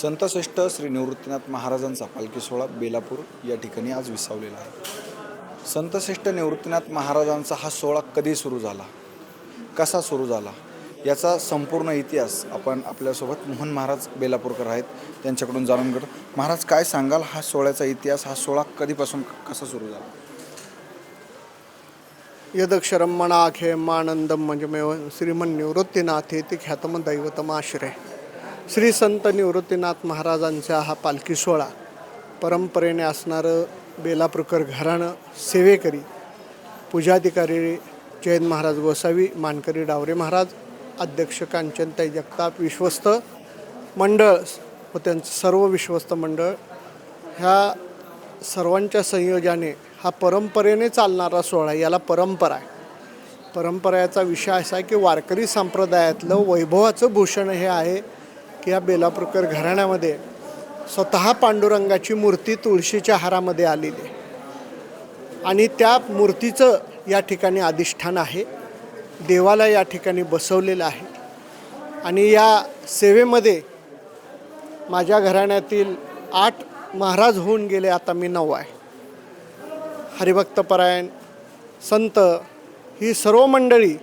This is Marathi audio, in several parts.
संतश्रेष्ठ श्री निवृत्तीनाथ महाराजांचा पालखी सोहळा बेलापूर या ठिकाणी आज विसावलेला आहे. संतश्रेष्ठ निवृत्तीनाथ महाराजांचा हा सोहळा कधी सुरू झाला? कसा सुरू झाला? याचा संपूर्ण इतिहास आपण आपल्यासोबत मोहन महाराज बेलापूरकर आहेत त्यांच्याकडून जाणून घेतो महाराज काय सांगाल? हा सोहळ्याचा इतिहास हा सोहळा कधीपासून कसा सुरू झाला? यदक्षरम म्हणजे मंजमेव श्रीमन निवृत्तीनाथ ते ख्यातम दैवतम आश्रय श्री संत निवृत्तीनाथ महाराजांचा हा पालखी सोहळा परंपरेने असणारं बेलाप्रकर घराणं सेवेकरी पूजाधिकारी जयंत महाराज गोसावी मानकरी डावरे महाराज अध्यक्ष कांचनताई जगताप विश्वस्त मंडळ व त्यांचं सर्व विश्वस्त मंडळ ह्या सर्वांच्या संयोजाने हा परंपरेने चालणारा सोहळा याला परंपरा आहे. परंपरेचा विषय असा आहे की वारकरी संप्रदायातलं वैभवाचं भूषण हे आहे. की या बेलापूरकर घराण्यामध्ये स्वतः पांडुरंगाची मूर्ती तुळशीच्या हारामध्ये आलेली आहे. आणि त्या मूर्तीचं या ठिकाणी अधिष्ठान आहे. देवाला या ठिकाणी बसवलेलं आहे. आणि या सेवेमध्ये माझ्या घराण्यातील आठ महाराज होऊन गेले. आता मी नऊ आहे. हरिभक्तपरायण संत ही सर्व मंडळी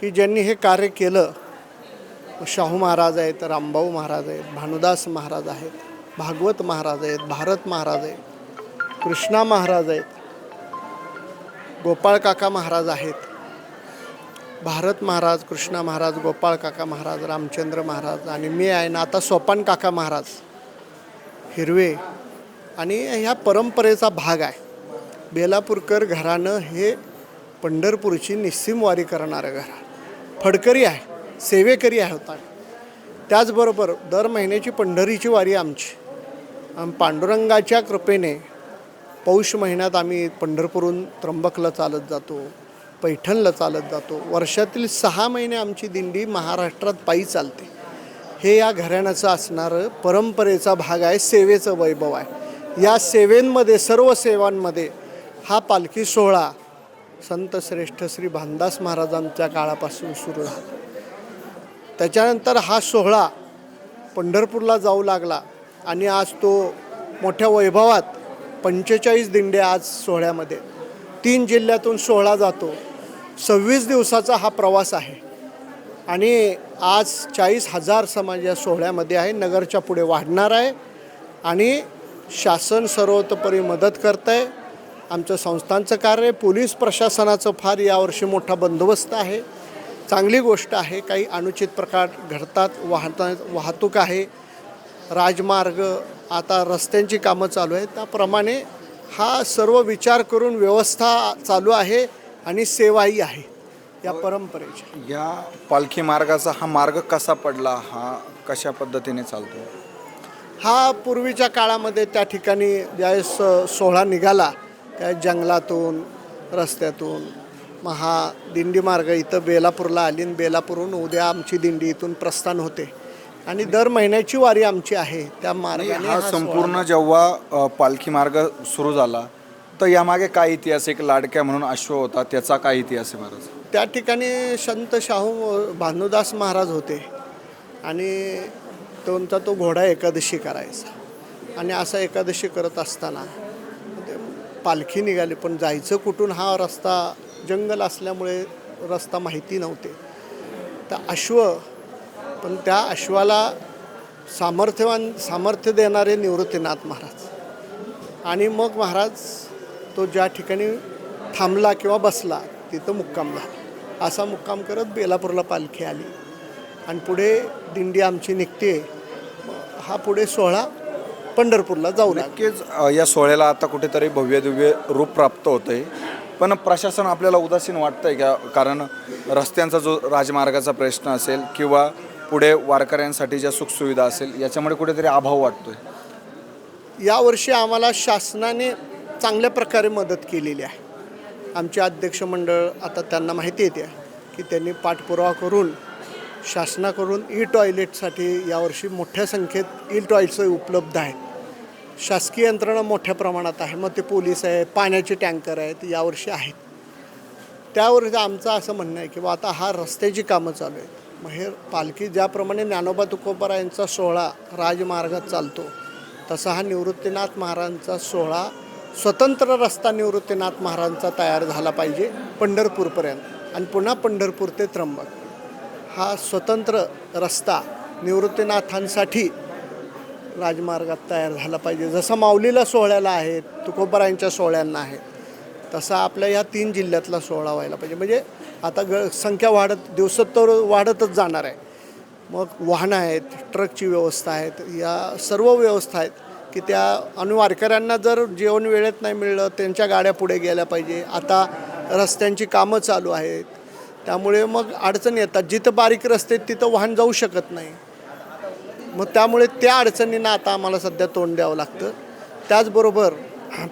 की ज्यांनी हे कार्य केलं शाहू महाराज आहेत रामभाऊ महाराज आहेत भानुदास महाराज आहेत भागवत महाराज आहेत भारत महाराज आहेत कृष्णा महाराज आहेत गोपाळ काका महाराज आहेत भारत महाराज कृष्णा महाराज गोपाळ काका महाराज रामचंद्र महाराज आणि मी आहे ना आता सोपान काका महाराज हिरवे. आणि ह्या परंपरेचा भाग आहे. बेलापूरकर घराणं हे पंढरपूरची निस्सिमवारी करणारं घराणं. फडकरी आहे. सेवेकरी होता त्याचबरोबर दर महिन्याची पंढरीची वारी आमची. आम पांडुरंगाच्या कृपेने पौष महिन्यात आम्ही पंढरपूरहून त्र्यंबकला चालत जातो पैठणला चालत जातो. वर्षातील सहा महिने आमची दिंडी महाराष्ट्रात पायी चालते. हे या घराण्याचं असणारं परंपरेचा भाग आहे सेवेचं वैभव आहे. या सेवेंमध्ये सर्व सेवांमध्ये हा पालखी सोहळा संत श्रेष्ठ श्री भानदास महाराजांच्या काळापासून सुरू झाला. त्याच्यानंतर हा सोहळा पंढरपूरला जाऊ लागला आणि आज तो मोठ्या वैभवात पंचेचाळीस दिंडे आज सोहळ्यामध्ये. तीन जिल्ह्यातून सोहळा जातो. सव्वीस दिवसाचा हा प्रवास आहे. आणि आज चाळीस हजार समाज या सोहळ्यामध्ये आहे. नगरच्या पुढे वाढणार आहे. आणि शासन सर्वतोपरी मदत करतं आहे आमचं संस्थांचं कार्य पोलीस प्रशासनाचं फार यावर्षी मोठा बंदोबस्त आहे. चांगली गोष्ट आहे. काही अनुचित प्रकार घडतात वाहता वाहतूक आहे. राजमार्ग आता रस्त्यांची कामं चालू आहेत. त्याप्रमाणे हा सर्व विचार करून व्यवस्था चालू आहे आणि सेवाही आहे या परंपरेच्या या पालखी मार्गाचा हा मार्ग कसा पडला? हा कशा पद्धतीने चालतो? हा पूर्वीच्या काळामध्ये त्या ठिकाणी ज्यावेळेस सोहळा निघाला त्या जंगलातून रस्त्यातून मग हा दिंडी मार्ग इथं बेलापूरला आली आणि बेलापूरहून उद्या आमची दिंडी इथून प्रस्थान होते. आणि दर महिन्याची वारी आमची आहे त्या मार्गाने हा संपूर्ण जेव्हा अ, पालखी मार्ग सुरू झाला तर यामागे काय इतिहास एक लाडक्या म्हणून अश्व होता त्याचा काय इतिहास आहे महाराज त्या ठिकाणी संत शाहू भानुदास महाराज होते. आणि त्यांचा तो घोडा एकादशी करायचा. आणि असा एकादशी करत असताना ते पालखी निघाली पण जायचं कुठून हा रस्ता जंगल असल्यामुळे रस्ता माहिती नव्हते. तर अश्व पण त्या अश्वाला सामर्थ्यवान सामर्थ्य देणारे निवृत्तीनाथ महाराज. आणि मग महाराज तो ज्या ठिकाणी थांबला किंवा बसला तिथं मुक्काम झाला. असा मुक्काम करत बेलापूरला पालखी आली. आणि पुढे दिंडी आमची निघते. हा पुढे सोहळा पंढरपूरला जाऊ नक्कीच या सोहळ्याला आता कुठेतरी भव्य दिव्य रूप प्राप्त होतं आहे पण प्रशासन आपल्याला उदासीन वाटतं आहे का? कारण रस्त्यांचा जो राजमार्गाचा प्रश्न असेल किंवा पुढे वारकऱ्यांसाठी ज्या सुखसुविधा असेल याच्यामुळे कुठेतरी अभाव वाटतोय. यावर्षी आम्हाला शासनाने चांगल्या प्रकारे मदत केलेली आहे. आमचे अध्यक्ष मंडळ आता त्यांना माहिती येते की त्यांनी पाठपुरावा करून शासनाकडून ई टॉयलेटसाठी यावर्षी मोठ्या संख्येत ई टॉयलेट्स उपलब्ध आहेत शासकीय यंत्रणा मोठ्या प्रमाणात आहे. मग ते पोलीस आहे पाण्याचे टँकर आहेत यावर्षी आहेत. त्यावर आमचं असं म्हणणं आहे की बा आता हा रस्त्याची कामं चालू आहेत. मग हे पालखी ज्याप्रमाणे ज्ञानोबा तुकोबारा यांचा सोहळा राजमार्गात चालतो तसा हा निवृत्तीनाथ महाराजांचा सोहळा स्वतंत्र रस्ता निवृत्तीनाथ महाराजांचा तयार झाला पाहिजे पंढरपूरपर्यंत. आणि पुन्हा पंढरपूर ते त्र्यंबक. हा स्वतंत्र रस्ता निवृत्तीनाथांसाठी राजमार्गात तयार झाला पाहिजे. जसं माऊलीला सोहळ्याला आहेत तुकोबरांच्या सोहळ्यांना आहे तसा आपल्या या तीन जिल्ह्यातला सोहळा व्हायला पाहिजे. म्हणजे आता ग संख्या वाढत दिवसोत्तर वाढतच जाणार आहे. मग वाहनं आहेत ट्रकची व्यवस्था आहेत या सर्व व्यवस्था आहेत की त्या आणि वारकऱ्यांना जर जेवण वेळेत नाही मिळलं त्यांच्या गाड्या पुढे गेल्या पाहिजे. आता रस्त्यांची कामं चालू आहेत. त्यामुळे मग अडचणी येतात. जिथं बारीक रस्ते आहेत तिथं वाहन जाऊ शकत नाही. मग त्यामुळे त्या अडचणींना आता आम्हाला सध्या तोंड द्यावं लागतं. त्याचबरोबर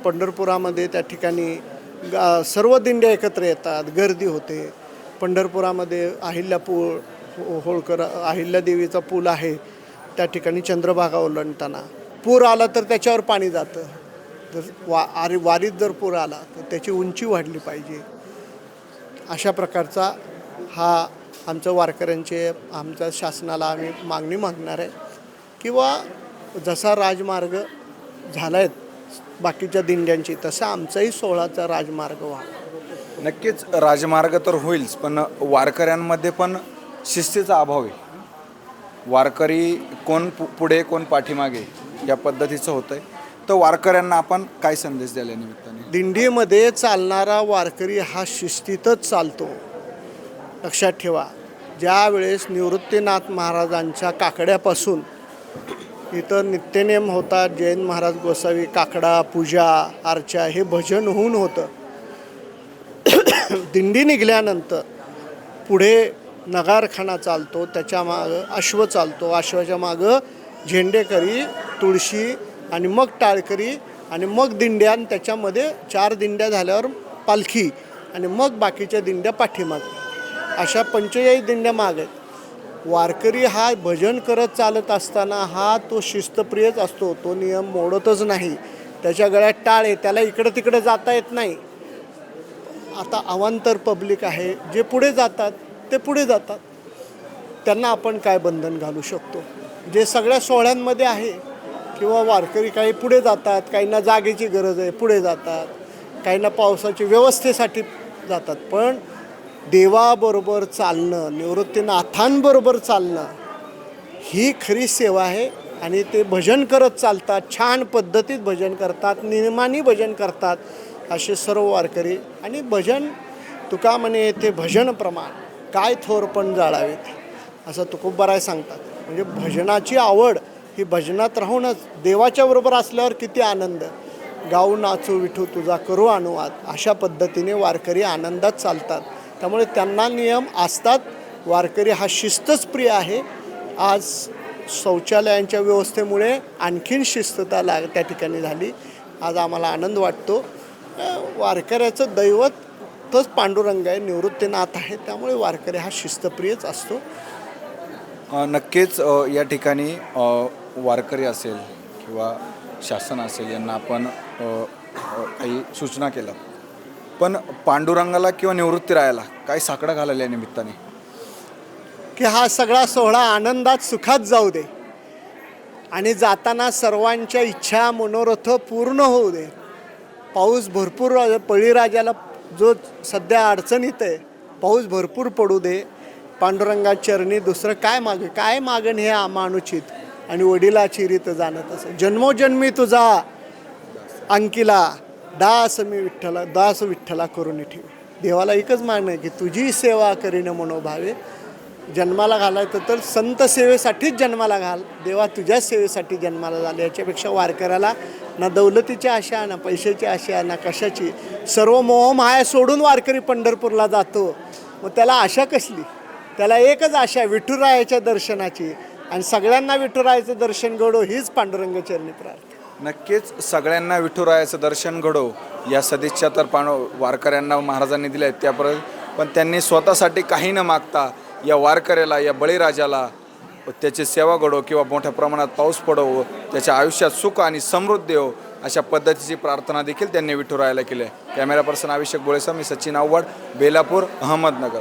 पंढरपुरामध्ये त्या ठिकाणी गा सर्व दिंड्या एकत्र येतात गर्दी होते. पंढरपुरामध्ये अहिल्या पूळ हो- होळकर अहिल्यादेवीचा पूल आहे. त्या ठिकाणी चंद्रभागा ओलांडताना. पूर आला तर त्याच्यावर पाणी जातं. जर वा आरी वारीत जर पूर आला तर त्याची उंची वाढली पाहिजे. अशा प्रकारचा हा आमचं वारकऱ्यांचे आमच्या शासनाला आम्ही मागणी मागणार आहे. किंवा जसा राजमार्ग झाला आहे बाकीच्या दिंड्यांची तसा आमचाही सोहळाचा राजमार्ग व्हावा नक्कीच राजमार्ग तर होईलच पण वारकऱ्यांमध्ये पण शिस्तीचा अभाव आहे. वारकरी कोण पु पुढे कोण पाठीमागे या पद्धतीचं होतं आहे तर वारकऱ्यांना आपण काय संदेश द्यायला निमित्ताने? दिंडीमध्ये चालणारा वारकरी हा शिस्तीतच चालतो. लक्षात ठेवा ज्या वेळेस निवृत्तीनाथ महाराजांच्या काकड्यापासून इथं नित्यनेम होतात जैन महाराज गोसावी काकडा पूजा अर्चा हे भजन होऊन होतं. दिंडी निघाल्यानंतर पुढे नगारखाना चालतो त्याच्या मागं अश्व चालतो अश्वाच्या मागं झेंडेकरी तुळशी आणि मग टाळकरी आणि मग दिंड्या आणि त्याच्यामध्ये चार दिंड्या झाल्यावर पालखी आणि मग बाकीच्या दिंड्या पाठीमागे. अशा पंचेचाळीस दिंड्या माग आहेत. वारकरी हा भजन करत चालत असताना हा तो शिस्तप्रियच असतो तो नियम मोडतच नाही. त्याच्या गळ्यात टाळ आहे त्याला इकडं तिकडं जाता येत नाही. आता अवांतर पब्लिक आहे जे पुढे जातात ते पुढे जातात. त्यांना आपण काय बंधन घालू शकतो? जे सगळ्या सोहळ्यांमध्ये आहे किंवा वारकरी काही पुढे जातात काहींना जागेची गरज आहे पुढे जातात काहींना पावसाची व्यवस्थेसाठी जातात. पण देवाबरोबर चालणं निवृत्तीनाथांबरोबर चालणं ही खरी सेवा आहे आणि ते भजन करत चालतात छान पद्धतीत भजन करतात निर्माणी भजन करतात असे सर्व वारकरी. आणि भजन तुका म्हणे ते भजन प्रमाण काय थोरपण जाळावेत असं तुकोबराय सांगतात. म्हणजे भजनाची आवड ही भजनात राहूनच देवाच्या बरोबर असल्यावर किती आनंद. गाऊ नाचू विठू तुझा करू अनुवाद अशा पद्धतीने वारकरी आनंदात चालतात. त्यामुळे त्यांना नियम असतात. वारकरी हा शिस्तच प्रिय आहे. आज शौचालयांच्या व्यवस्थेमुळे आणखीन शिस्तता लाग त्या ठिकाणी झाली. आज आम्हाला आनंद वाटतो. वारकऱ्याचं दैवत तच पांडुरंग आहे. निवृत्तीनाथ आहे. त्यामुळे वारकरी हा शिस्तप्रियच असतो. नक्कीच या ठिकाणी वारकरी असेल किंवा शासन असेल यांना आपण काही सूचना केल्या. पण पांडुरंगाला किंवा निवृत्ती राहायला काय साकडं घालायला या निमित्ताने? की हा सगळा सोहळा आनंदात सुखात जाऊ दे. आणि जाताना सर्वांच्या इच्छा मनोरथ पूर्ण होऊ दे. पाऊस भरपूर बळीराजाला जो सध्या अडचणीत आहे पाऊस भरपूर पडू दे. पांडुरंगा चरणी दुसरं काय मागे? काय मागण हे आमानुचित आणि वडिलाची रीत जाणत असं. जन्मोजन्मी तुझा अंकिला. दास मी विठ्ठला दास विठ्ठला करून ठेव. देवाला एकच मागणं आहे की तुझी सेवा करीन मनोभावे. जन्माला घालायचं तर संत सेवेसाठीच जन्माला घाल. देवा तुझ्याच सेवेसाठी जन्माला झालं. याच्यापेक्षा वारकऱ्याला ना दौलतीची आशा ना पैशाची आशा ना कशाची. सर्व मोह माया सोडून वारकरी पंढरपूरला जातो. मग त्याला आशा कसली? त्याला एकच आशा विठुरायाच्या दर्शनाची. आणि सगळ्यांना विठुरायाचं दर्शन घडो हीच पांडुरंग चरणी प्रार्थना. नक्कीच सगळ्यांना विठुरायाचं दर्शन घडो या सदिच्छा तर पाण वारकऱ्यांना महाराजांनी दिल्या आहेत त्यापर्यंत पण त्यांनी स्वतःसाठी काही न मागता या वारकऱ्याला या बळीराजाला त्याची सेवा घडो किंवा मोठ्या प्रमाणात पाऊस पडो त्याच्या आयुष्यात सुख आणि समृद्धी हो अशा पद्धतीची प्रार्थना देखील त्यांनी विठुरायाला केली आहे. कॅमेरा पर्सन अभिषेक बोळेसा मी सचिन आव्हाड बेलापूर अहमदनगर.